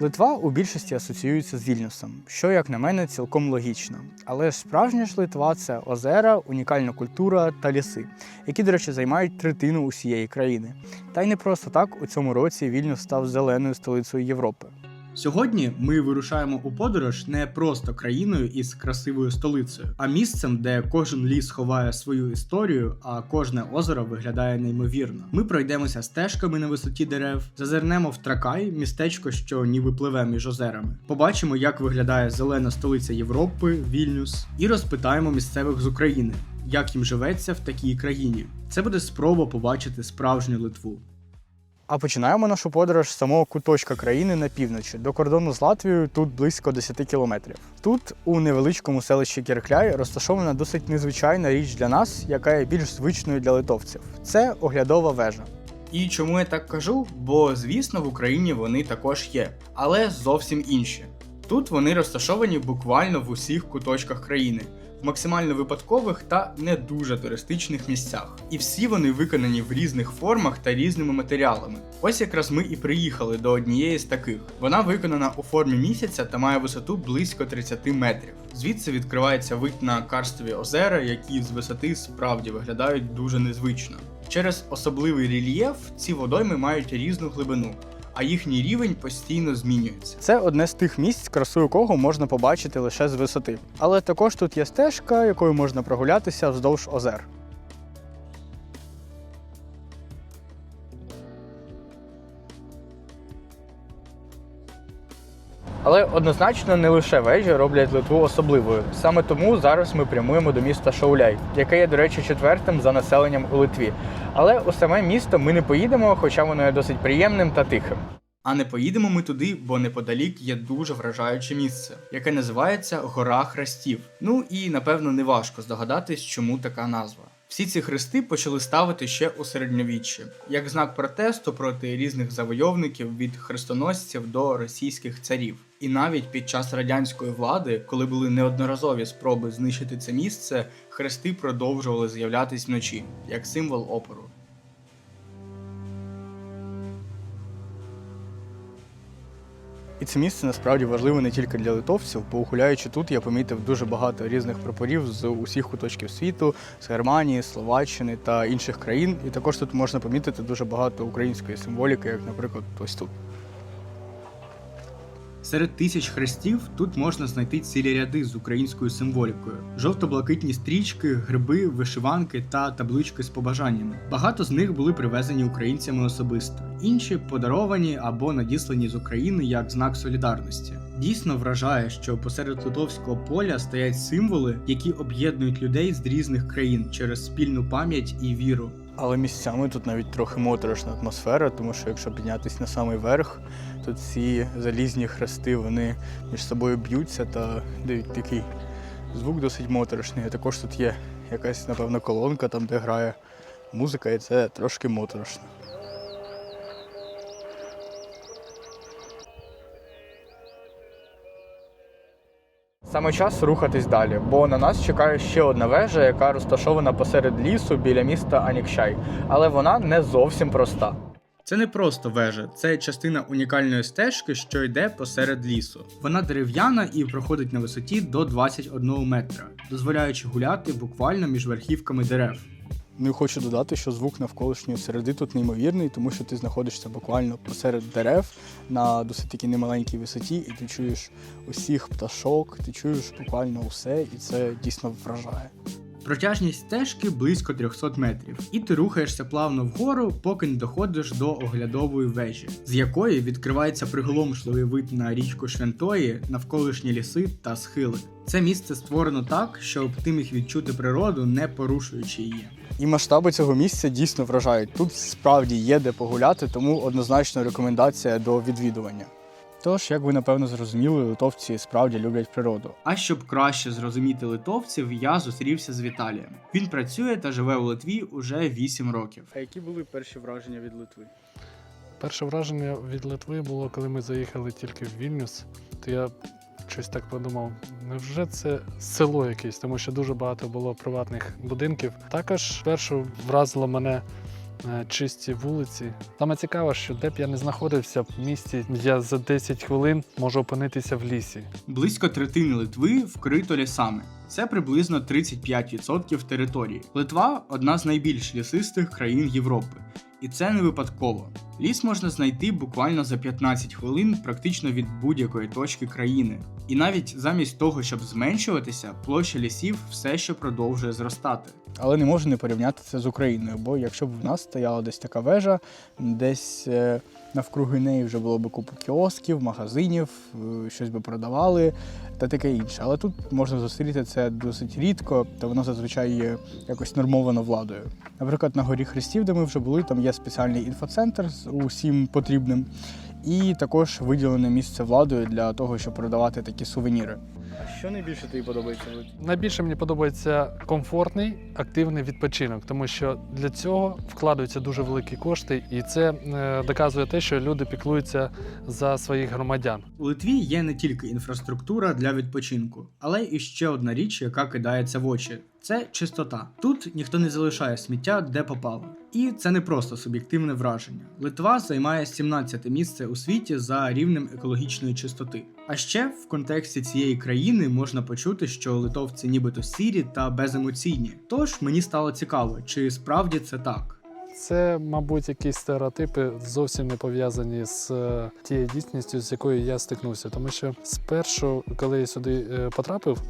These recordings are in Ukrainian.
Литва у більшості асоціюється з Вільнюсом, що, як на мене, цілком логічно. Але справжня ж Литва це озера, унікальна культура та ліси, які, до речі, займають третину усієї країни. Та й не просто так у цьому році Вільнюс став зеленою столицею Європи. Сьогодні ми вирушаємо у подорож не просто країною із красивою столицею, а місцем, де кожен ліс ховає свою історію, а кожне озеро виглядає неймовірно. Ми пройдемося стежками на висоті дерев, зазирнемо в Тракай, містечко, що ніби пливе між озерами. Побачимо, як виглядає зелена столиця Європи, Вільнюс, і розпитаємо місцевих з України, як їм живеться в такій країні. Це буде спроба побачити справжню Литву. А починаємо нашу подорож з самого куточка країни на півночі. До кордону з Латвією тут близько 10 кілометрів. Тут, у невеличкому селищі Кіркляй, розташована досить незвичайна річ для нас, яка є більш звичною для литовців. Це оглядова вежа. І чому я так кажу? Бо, звісно, в Україні вони також є, але зовсім інші. Тут вони розташовані буквально в усіх куточках країни, максимально випадкових та не дуже туристичних місцях. І всі вони виконані в різних формах та різними матеріалами. Ось якраз ми і приїхали до однієї з таких. Вона виконана у формі місяця та має висоту близько 30 метрів. Звідси відкривається вид на карстові озера, які з висоти справді виглядають дуже незвично. Через особливий рельєф ці водойми мають різну глибину, а їхній рівень постійно змінюється. Це одне з тих місць, красу якого можна побачити лише з висоти. Але також тут є стежка, якою можна прогулятися вздовж озер. Але однозначно не лише вежі роблять Литву особливою. Саме тому зараз ми прямуємо до міста Шауляй, яке є, до речі, четвертим за населенням у Литві. Але у саме місто ми не поїдемо, хоча воно є досить приємним та тихим. А не поїдемо ми туди, бо неподалік є дуже вражаюче місце, яке називається Гора Хрестів. Ну і напевно не важко здогадатись, чому така назва. Всі ці хрести почали ставити ще у середньовіччі, як знак протесту проти різних завойовників від хрестоносців до російських царів. І навіть під час радянської влади, коли були неодноразові спроби знищити це місце, хрести продовжували з'являтись вночі як символ опору. І це місце насправді важливе не тільки для литовців, бо гуляючи тут, я помітив дуже багато різних прапорів з усіх куточків світу, з Германії, Словаччини та інших країн. І також тут можна помітити дуже багато української символіки, як, наприклад, ось тут. Серед тисяч хрестів тут можна знайти цілі ряди з українською символікою: жовто-блакитні стрічки, гриби, вишиванки та таблички з побажаннями. Багато з них були привезені українцями особисто, інші подаровані або надіслані з України як знак солідарності. Дійсно вражає, що посеред литовського поля стоять символи, які об'єднують людей з різних країн через спільну пам'ять і віру. Але місцями тут навіть трохи моторошна атмосфера, тому що якщо піднятися на самий верх, то ці залізні хрести вони між собою б'ються та дають такий звук досить моторошний. А також тут є якась, напевно, колонка, там, де грає музика, і це трошки моторошно. Саме час рухатись далі, бо на нас чекає ще одна вежа, яка розташована посеред лісу біля міста Анікшай, але вона не зовсім проста. Це не просто вежа, це частина унікальної стежки, що йде посеред лісу. Вона дерев'яна і проходить на висоті до 21 метра, дозволяючи гуляти буквально між верхівками дерев. Ну і хочу додати, що звук навколишньої середи тут неймовірний, тому що ти знаходишся буквально посеред дерев на досить таки немаленькій висоті, і ти чуєш усіх пташок, ти чуєш буквально усе, і це дійсно вражає. Протяжність стежки близько 300 метрів, і ти рухаєшся плавно вгору, поки не доходиш до оглядової вежі, з якої відкривається приголомшливий вид на річку Швентої, навколишні ліси та схили. Це місце створено так, щоб ти міг відчути природу, не порушуючи її. І масштаби цього місця дійсно вражають. Тут справді є де погуляти, тому однозначно рекомендація до відвідування. Тож, як ви напевно зрозуміли, литовці справді люблять природу. А щоб краще зрозуміти литовців, я зустрівся з Віталієм. Він працює та живе у Литві уже 8 років. А які були перші враження від Литви? Перше враження від Литви було, коли ми заїхали тільки в Вільнюс, то я щось так подумав, невже це село якесь, тому що дуже багато було приватних будинків. Також першу вразило мене чисті вулиці. Саме цікаво, що де б я не знаходився в місті, я за 10 хвилин можу опинитися в лісі. Близько третини Литви вкрито лісами. Це приблизно 35% території. Литва одна з найбільш лісистих країн Європи. І це не випадково. Ліс можна знайти буквально за 15 хвилин практично від будь-якої точки країни. І навіть замість того, щоб зменшуватися, площа лісів все ще продовжує зростати. Але не можу не порівняти це з Україною, бо якщо б в нас стояла десь така вежа, десь е, навкруги неї вже було б купу кіосків, магазинів, е, щось би продавали та таке інше. Але тут можна зустріти це досить рідко, та воно зазвичай є якось нормовано владою. Наприклад, на горі Хрестів, де ми вже були, там є спеціальний інфоцентр з усім потрібним, і також виділене місце владою для того, щоб продавати такі сувеніри. А що найбільше тобі подобається? Найбільше мені подобається комфортний активний відпочинок, тому що для цього вкладаються дуже великі кошти, і це е, доказує те, що люди піклуються за своїх громадян. У Литві є не тільки інфраструктура для відпочинку, але і ще одна річ, яка кидається в очі. Це чистота. Тут ніхто не залишає сміття, де попало. І це не просто суб'єктивне враження. Литва займає 17 місце у світі за рівнем екологічної чистоти. А ще в контексті цієї країни можна почути, що литовці нібито сірі та беземоційні. Тож мені стало цікаво, чи справді це так. Це, мабуть, якісь стереотипи зовсім не пов'язані з е, тією дійсністю, з якою я стикнувся. Тому що спершу, коли я сюди е, потрапив,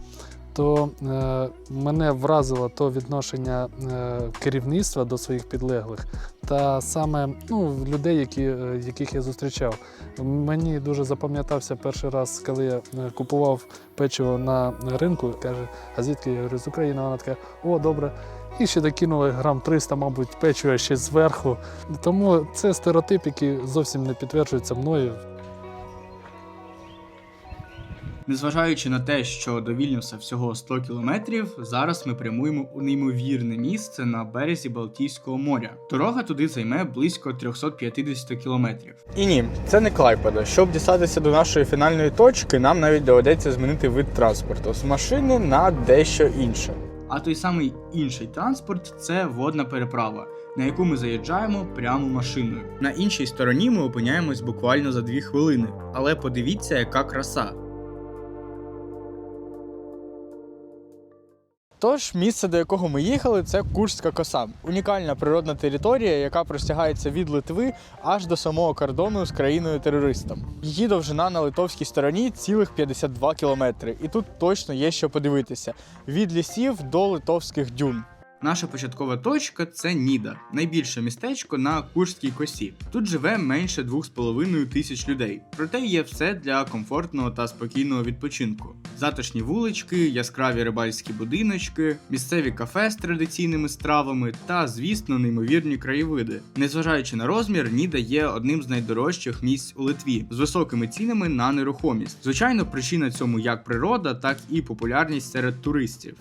то е, мене вразило то відношення е, керівництва до своїх підлеглих, та саме ну, людей, які, е, яких я зустрічав. Мені дуже запам'ятався перший раз, коли я купував печиво на ринку. Каже, а звідки я говорю, з України? Вона така, о, добре. І ще докинули грам 300, мабуть, печива ще зверху. Тому це стереотип, який зовсім не підтверджується мною. Незважаючи на те, що до Вільнюса всього 100 кілометрів, зараз ми прямуємо у неймовірне місце на березі Балтійського моря. Дорога туди займе близько 350 кілометрів. І ні, це не Клайпеда. Щоб дістатися до нашої фінальної точки, нам навіть доведеться змінити вид транспорту з машини на дещо інше. А той самий інший транспорт це водна переправа. На яку ми заїжджаємо прямо машиною. На іншій стороні ми опиняємось буквально за дві хвилини. Але подивіться, яка краса. Тож, місце, до якого ми їхали, це Курська коса. Унікальна природна територія, яка простягається від Литви аж до самого кордону з країною-терористом. Її довжина на литовській стороні цілих 52 кілометри. І тут точно є що подивитися: від лісів до литовських дюн. Наша початкова точка це Ніда, найбільше містечко на Курській косі. Тут живе менше 2,5 тисяч людей. Проте є все для комфортного та спокійного відпочинку: затишні вулички, яскраві рибальські будиночки, місцеві кафе з традиційними стравами та, звісно, неймовірні краєвиди. Незважаючи на розмір, Ніда є одним з найдорожчих місць у Литві з високими цінами на нерухомість. Звичайно, причина цьому як природа, так і популярність серед туристів.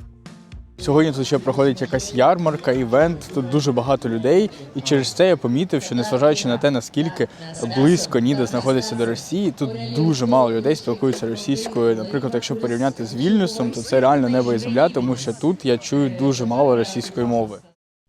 Сьогодні тут ще проходить якась ярмарка, івент. Тут дуже багато людей, і через це я помітив, що незважаючи на те, наскільки близько Ніда знаходиться до Росії, тут дуже мало людей спілкуються російською. Наприклад, якщо порівняти з Вільнюсом, то це реально небо і земля, тому що тут я чую дуже мало російської мови.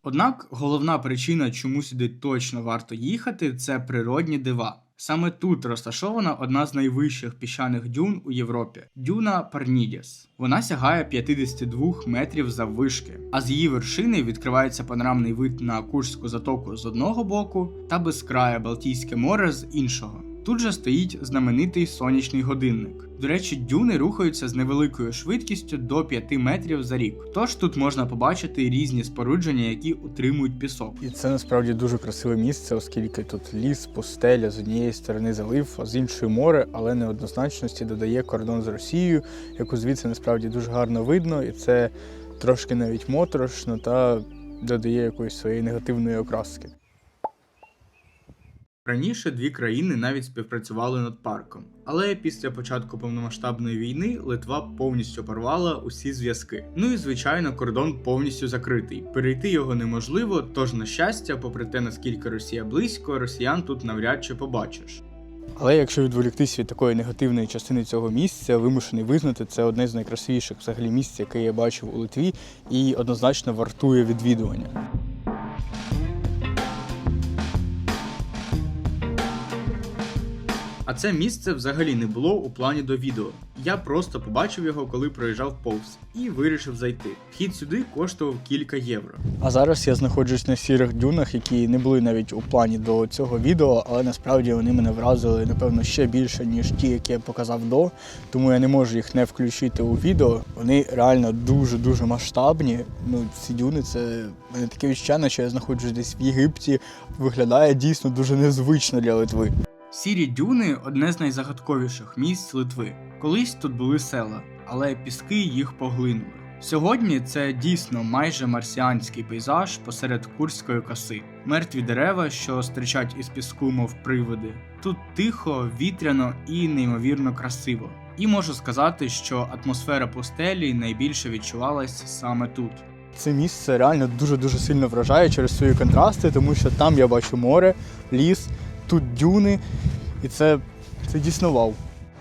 Однак головна причина, чому сюди точно варто їхати, це природні дива. Саме тут розташована одна з найвищих піщаних дюн у Європі дюна Парнідіс. Вона сягає 52 метрів заввишки, а з її вершини відкривається панорамний вид на Курську затоку з одного боку та безкрає Балтійське море з іншого. Тут же стоїть знаменитий сонячний годинник. До речі, дюни рухаються з невеликою швидкістю до 5 метрів за рік. Тож тут можна побачити різні спорудження, які утримують пісок. І це насправді дуже красиве місце, оскільки тут ліс, пустеля з однієї сторони залив, а з іншої море, але неоднозначності додає кордон з Росією, яку звідси насправді дуже гарно видно, і це трошки навіть моторошно та додає якоїсь своєї негативної окраски. Раніше дві країни навіть співпрацювали над парком, але після початку повномасштабної війни Литва повністю порвала усі зв'язки. Ну і звичайно, кордон повністю закритий. Перейти його неможливо, тож на щастя, попри те, наскільки Росія близько, росіян тут навряд чи побачиш. Але якщо відволіктись від такої негативної частини цього місця, вимушений визнати, це одне з найкрасивіших взагалі місць, яке я бачив у Литві, і однозначно вартує відвідування. А це місце взагалі не було у плані до відео. Я просто побачив його, коли проїжджав повз, і вирішив зайти. Вхід сюди коштував кілька євро. А зараз я знаходжусь на сірих дюнах, які не були навіть у плані до цього відео, але насправді вони мене вразили, напевно, ще більше, ніж ті, які я показав до. Тому я не можу їх не включити у відео. Вони реально дуже-дуже масштабні. Ну, ці дюни, це мене таке відчуття, що я знаходжусь десь в Єгипті. Виглядає дійсно дуже незвично для Литви. Сірі дюни одне з найзагадковіших місць Литви. Колись тут були села, але піски їх поглинули. Сьогодні це дійсно майже марсіанський пейзаж посеред курської коси. Мертві дерева, що стрічать із піску, мов привиди. Тут тихо, вітряно і неймовірно красиво. І можу сказати, що атмосфера пустелі найбільше відчувалась саме тут. Це місце реально дуже-дуже сильно вражає через свої контрасти, тому що там я бачу море, ліс, тут дюни, і це, це дійсно вау.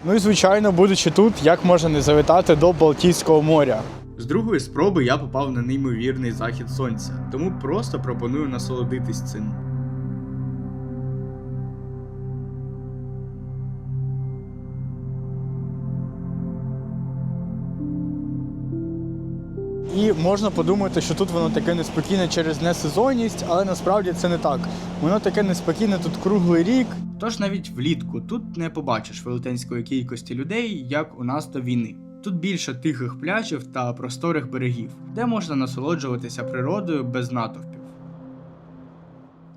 Ну і звичайно, будучи тут, як можна не завітати до Балтійського моря. З другої спроби я попав на неймовірний захід сонця, тому просто пропоную насолодитись цим. І можна подумати, що тут воно таке неспокійне через несезонність, але насправді це не так. Воно таке неспокійне тут круглий рік. Тож навіть влітку тут не побачиш велетенської кількості людей, як у нас до війни. Тут більше тихих пляжів та просторих берегів, де можна насолоджуватися природою без натовпів.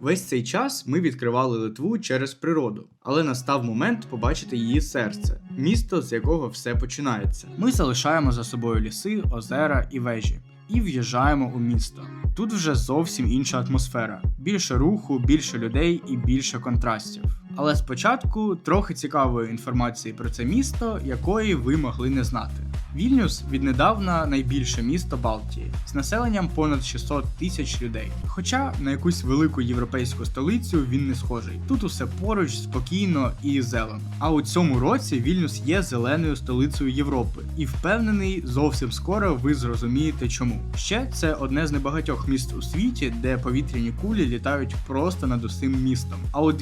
Весь цей час ми відкривали Литву через природу, але настав момент побачити її серце, місто, з якого все починається. Ми залишаємо за собою ліси, озера і вежі. І в'їжджаємо у місто. Тут вже зовсім інша атмосфера: більше руху, більше людей і більше контрастів. Але спочатку трохи цікавої інформації про це місто, якої ви могли не знати. Вільнюс віднедавна найбільше місто Балтії з населенням понад 600 тисяч людей. Хоча на якусь велику європейську столицю він не схожий. Тут усе поруч, спокійно і зелено. А у цьому році Вільнюс є зеленою столицею Європи, і впевнений, зовсім скоро ви зрозумієте чому. Ще це одне з небагатьох міст у світі, де повітряні кулі літають просто над усім містом. А у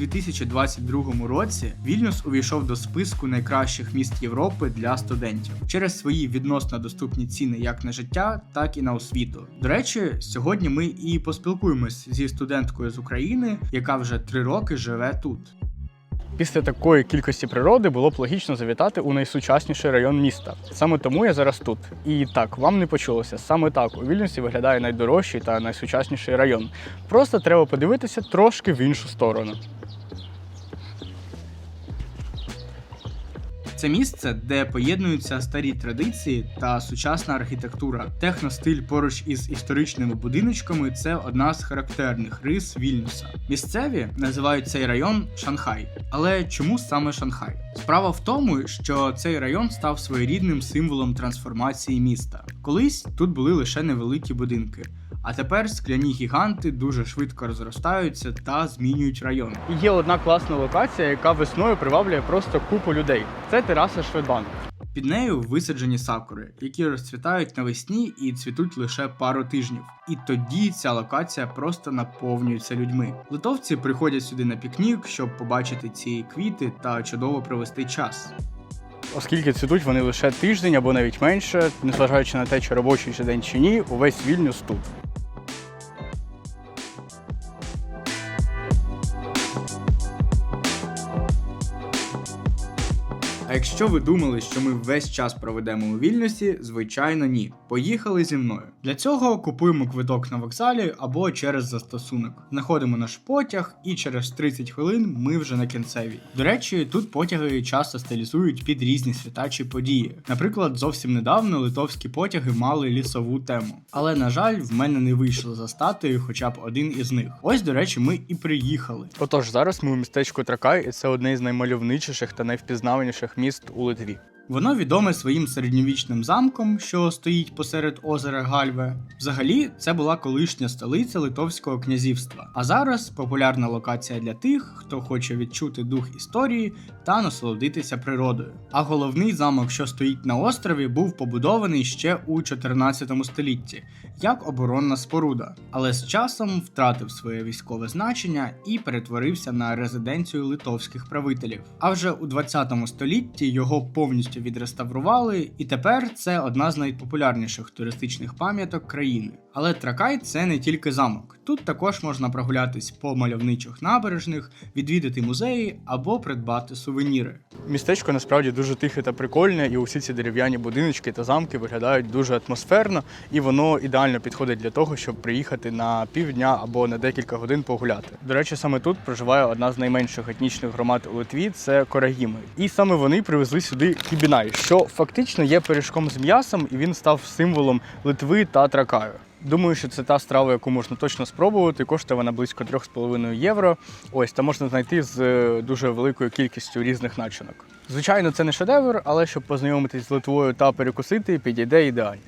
2022 році Вільнюс увійшов до списку найкращих міст Європи для студентів через свої відносно доступні ціни як на життя, так і на освіту. До речі, сьогодні ми і поспілкуємось зі студенткою з України, яка вже три роки живе тут. Після такої кількості природи було б логічно завітати у найсучасніший район міста. Саме тому я зараз тут. І так, вам не почулося. Саме так у Вільнюсі виглядає найдорожчий та найсучасніший район. Просто треба подивитися трошки в іншу сторону. Це місце, де поєднуються старі традиції та сучасна архітектура. Техностиль поруч із історичними будиночками це одна з характерних рис Вільнюса. Місцеві називають цей район Шанхай. Але чому саме Шанхай? Справа в тому, що цей район став своєрідним символом трансформації міста. Колись тут були лише невеликі будинки. А тепер скляні гіганти дуже швидко розростаються та змінюють район. Є одна класна локація, яка весною приваблює просто купу людей. Це тераса Шведбанк. Під нею висаджені сакури, які розцвітають навесні і цвітуть лише пару тижнів. І тоді ця локація просто наповнюється людьми. Литовці приходять сюди на пікнік, щоб побачити ці квіти та чудово провести час. Оскільки цвітуть вони лише тиждень або навіть менше, незважаючи на те, чи робочий же день чи ні, увесь Вільнюс тут. Якщо ви думали, що ми весь час проведемо у Вільнюсі, звичайно ні. Поїхали зі мною. Для цього купуємо квиток на вокзалі або через застосунок. Знаходимо наш потяг, і через 30 хвилин ми вже на кінцевій. До речі, тут потяги часто стилізують під різні свята події. Наприклад, зовсім недавно литовські потяги мали лісову тему. Але на жаль, в мене не вийшло застати хоча б один із них. Ось, до речі, ми і приїхали. Отож, зараз ми у містечку Тракай, і це одне з наймальовничіших та найвпізнаваніших міст у Литві. Воно відоме своїм середньовічним замком, що стоїть посеред озера Гальве. Взагалі, це була колишня столиця Литовського князівства. А зараз популярна локація для тих, хто хоче відчути дух історії та насолодитися природою. А головний замок, що стоїть на острові, був побудований ще у 14 столітті як оборонна споруда, але з часом втратив своє військове значення і перетворився на резиденцію литовських правителів. А вже у 20 столітті його повністю відреставрували, і тепер це одна з найпопулярніших туристичних пам'яток країни. Але Тракай це не тільки замок. Тут також можна прогулятись по мальовничих набережних, відвідати музеї або придбати сувеніри. Містечко насправді дуже тихе та прикольне, і усі ці дерев'яні будиночки та замки виглядають дуже атмосферно, і воно ідеально підходить для того, щоб приїхати на півдня або на декілька годин погуляти. До речі, саме тут проживає одна з найменших етнічних громад у Литві це корагіми. І саме вони привезли сюди кібінай, що фактично є пиріжком з м'ясом, і він став символом Литви та Тракаю. Думаю, що це та страва, яку можна точно спробувати. Коштує вона близько 3,5 євро. Ось та можна знайти з е, дуже великою кількістю різних начинок. Звичайно, це не шедевр, але щоб познайомитись з Литвою та перекусити, підійде ідеально.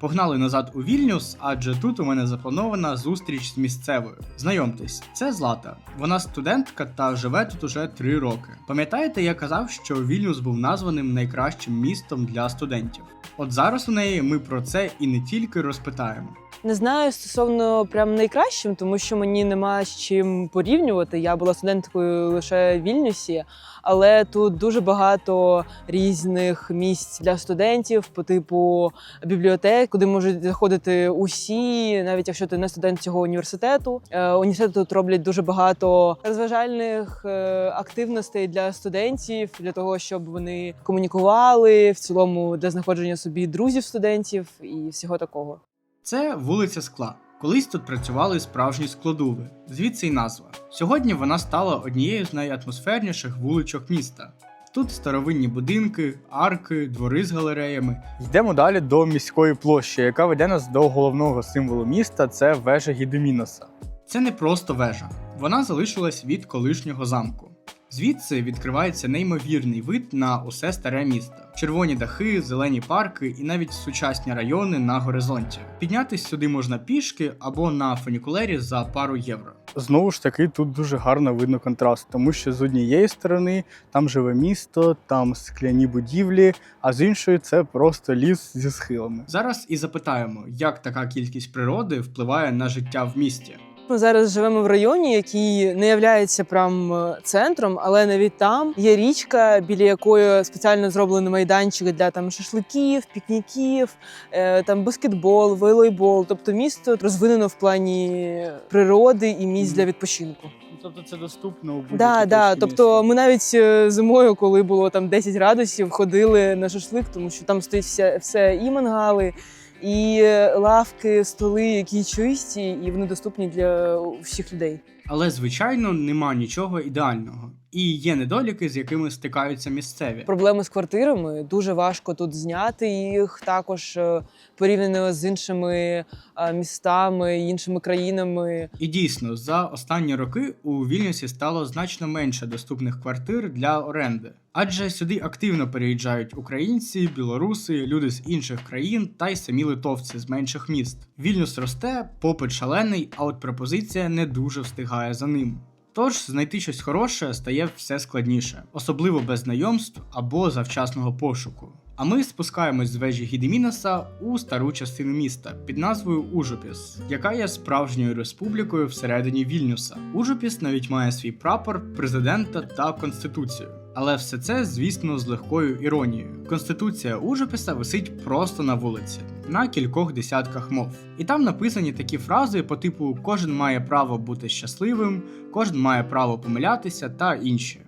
Погнали назад у Вільнюс, адже тут у мене запланована зустріч з місцевою. Знайомтесь, це Злата. Вона студентка та живе тут уже три роки. Пам'ятаєте, я казав, що Вільнюс був названим найкращим містом для студентів. От зараз у неї ми про це і не тільки розпитаємо. Не знаю стосовно прям найкращим, тому що мені нема з чим порівнювати. Я була студенткою лише в Вільнюсі, але тут дуже багато різних місць для студентів по типу бібліотек, куди можуть заходити усі, навіть якщо ти не студент цього університету. Е, Університети тут роблять дуже багато розважальних е, активностей для студентів, для того, щоб вони комунікували в цілому для знаходження собі друзів студентів і всього такого. Це вулиця Скла. Колись тут працювали справжні складови, звідси й назва. Сьогодні вона стала однією з найатмосферніших вуличок міста. Тут старовинні будинки, арки, двори з галереями. Йдемо далі до міської площі, яка веде нас до головного символу міста це вежа Гідеміноса. Це не просто вежа, вона залишилась від колишнього замку. Звідси відкривається неймовірний вид на усе старе місто: червоні дахи, зелені парки і навіть сучасні райони на горизонті. Піднятись сюди можна пішки або на фунікулері за пару євро. Знову ж таки, тут дуже гарно видно контраст, тому що з однієї сторони там живе місто, там скляні будівлі, а з іншої це просто ліс зі схилами. Зараз і запитаємо, як така кількість природи впливає на життя в місті. Ми зараз живемо в районі, який не являється прям е, центром, але навіть там є річка, біля якої спеціально зроблений майданчик для там шашликів, пікніків, е, там баскетбол, волейбол. Тобто місто розвинено в плані природи і місць для відпочинку. Тобто це доступно у будь-якій Да, да. Тобто ми навіть е, зимою, коли було там 10 градусів, ходили на шашлик, тому що там стоїть все, все і мангали, і е, лавки, столи, які чисті, і вони доступні для всіх людей. Але звичайно нема нічого ідеального. І є недоліки, з якими стикаються місцеві. Проблеми з квартирами дуже важко тут зняти їх. Також е, порівняно з іншими е, містами, іншими країнами. І дійсно, за останні роки у Вільнюсі стало значно менше доступних квартир для оренди. Адже сюди активно переїжджають українці, білоруси, люди з інших країн та й самі литовці з менших міст. Вільнюс росте, попит шалений, а от пропозиція не дуже встигає за ним. Тож знайти щось хороше стає все складніше, особливо без знайомств або завчасного пошуку. А ми спускаємось з вежі Гідеміноса у стару частину міста під назвою Ужупіс, яка є справжньою республікою всередині Вільнюса. Ужупіс навіть має свій прапор, президента та конституцію. Але все це, звісно, з легкою іронією. Конституція Ужупіса висить просто на вулиці, на кількох десятках мов. І там написані такі фрази по типу кожен має право бути щасливим, кожен має право помилятися та інші.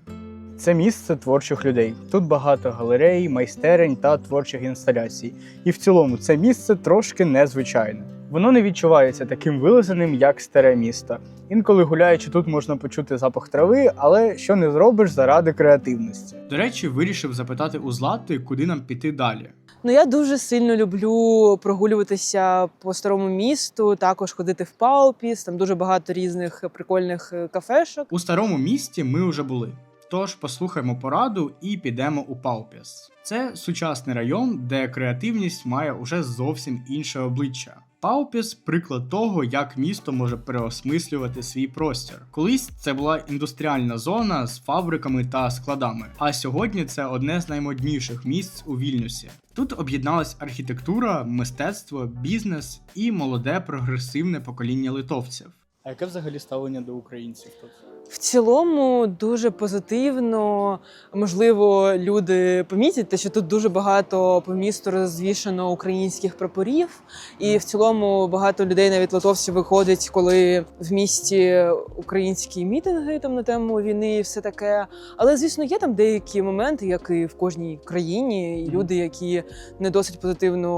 Це місце творчих людей. Тут багато галерей, майстерень та творчих інсталяцій. І в цілому це місце трошки незвичайне. Воно не відчувається таким вилизаним, як старе місто. Інколи гуляючи тут можна почути запах трави, але що не зробиш заради креативності. До речі, вирішив запитати у Злати, куди нам піти далі. Ну я дуже сильно люблю прогулюватися по старому місту, також ходити в Паупіс. Там дуже багато різних прикольних е, кафешок. У старому місті ми вже були. Тож послухаймо пораду і підемо у Паупіс. Це сучасний район, де креативність має уже зовсім інше обличчя. Паупіс приклад того, як місто може переосмислювати свій простір. Колись це була індустріальна зона з фабриками та складами, а сьогодні це одне з наймодніших місць у Вільнюсі. Тут об'єдналась архітектура, мистецтво, бізнес і молоде прогресивне покоління литовців. А яке взагалі ставлення до українців тут? В цілому дуже позитивно. Можливо, люди помітять, те, що тут дуже багато по місту розвішано українських прапорів, і в цілому багато людей, навіть литовців, виходять, коли в місті українські мітинги там на тему війни і все таке. Але звісно, є там деякі моменти, як і в кожній країні, і люди, які не досить позитивно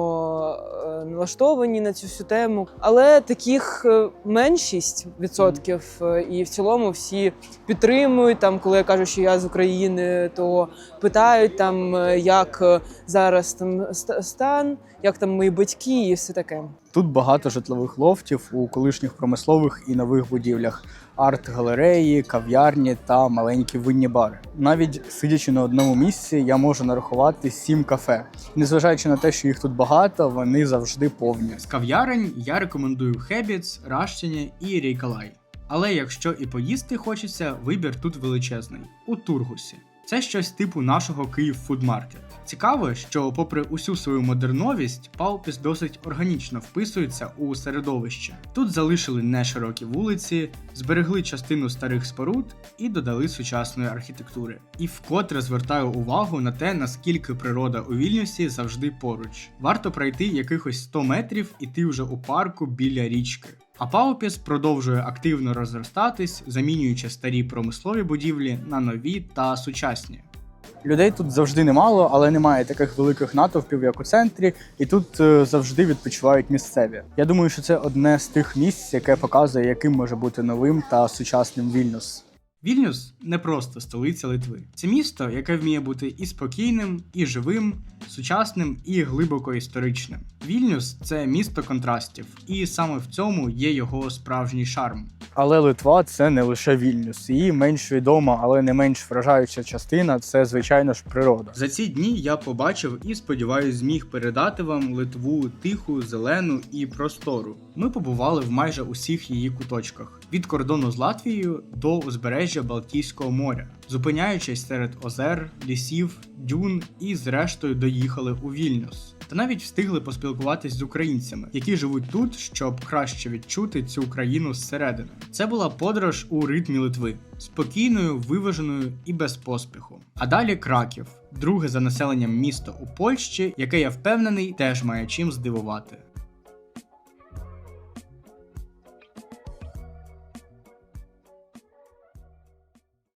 е, налаштовані на цю всю тему. Але таких е, меншість відсотків, е, і в цілому всі підтримують. Там, коли я кажу, що я з України, то питають там, е, як е, зараз там стан, як там мої батьки, і все таке. Тут багато житлових лофтів у колишніх промислових і нових будівлях, арт-галереї, кав'ярні та маленькі винні бари. Навіть сидячи на одному місці, я можу нарахувати сім кафе. Незважаючи на те, що їх тут багато, вони завжди повні. З кав'ярень я рекомендую Хебіц, Ращині і Рейкалай. Але якщо і поїсти хочеться, вибір тут величезний у Тургусі. Це щось типу нашого Київ Фудмаркет. Цікаво, що, попри усю свою модерновість, Паупіс досить органічно вписується у середовище. Тут залишили неширокі вулиці, зберегли частину старих споруд і додали сучасної архітектури. І вкотре звертаю увагу на те, наскільки природа у Вільнюсі завжди поруч. Варто пройти якихось 100 метрів і ти вже у парку біля річки. А Паупіс продовжує активно розростатись, замінюючи старі промислові будівлі на нові та сучасні. Людей тут завжди немало, але немає таких великих натовпів, як у центрі, і тут е, завжди відпочивають місцеві. Я думаю, що це одне з тих місць, яке показує, яким може бути новим та сучасним Вільнюс. Вільнюс не просто столиця Литви. Це місто, яке вміє бути і спокійним, і живим, сучасним, і глибоко історичним. Вільнюс це місто контрастів, і саме в цьому є його справжній шарм. Але Литва це не лише Вільнюс. Її менш відома, але не менш вражаюча частина це, звичайно ж, природа. За ці дні я побачив і сподіваюсь, зміг передати вам Литву тиху, зелену і простору. Ми побували в майже усіх її куточках від кордону з Латвією до узбережжя Балтійського моря, зупиняючись серед озер, лісів, дюн і, зрештою, доїхали у Вільнюс. Та навіть встигли поспілкуватись з українцями, які живуть тут, щоб краще відчути цю країну зсередини. Це була подорож у ритмі Литви, спокійною, виваженою і без поспіху. А далі Краків, друге за населенням місто у Польщі, яке я впевнений теж має чим здивувати.